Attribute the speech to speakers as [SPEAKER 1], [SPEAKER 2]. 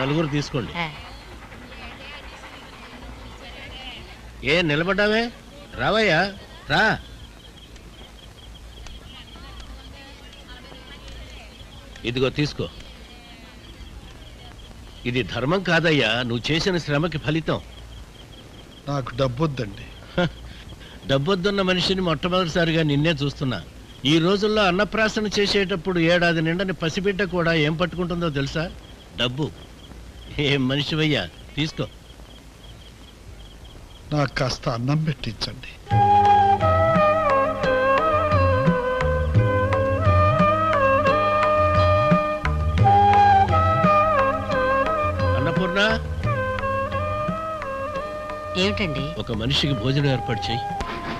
[SPEAKER 1] నలుగురు తీసుకోండి. ఏ నిలబడ్డావే? రావయ్యా రా. ఇదిగో తీసుకో. ఇది ధర్మం కాదయ్యా నువ్వు చేసిన శ్రమకి ఫలితం.
[SPEAKER 2] నాకు డబ్బొద్దండి.
[SPEAKER 1] డబ్బొద్దున్న మనిషిని మొట్టమొదటిసారిగా నిన్నే చూస్తున్నా. ఈ రోజుల్లో అన్నప్రాసన చేసేటప్పుడు ఏడాది నిండని పసిబిడ్డ కూడా ఏం పట్టుకుంటుందో తెలుసా? డబ్బు. ఏం మనిషివయ్యా తీసుకో.
[SPEAKER 2] నాకు కాస్త అన్నం పెట్టించండి.
[SPEAKER 1] అన్నపూర్ణ.
[SPEAKER 3] ఏమిటండి?
[SPEAKER 1] ఒక మనిషికి భోజనం ఏర్పాటు చేయి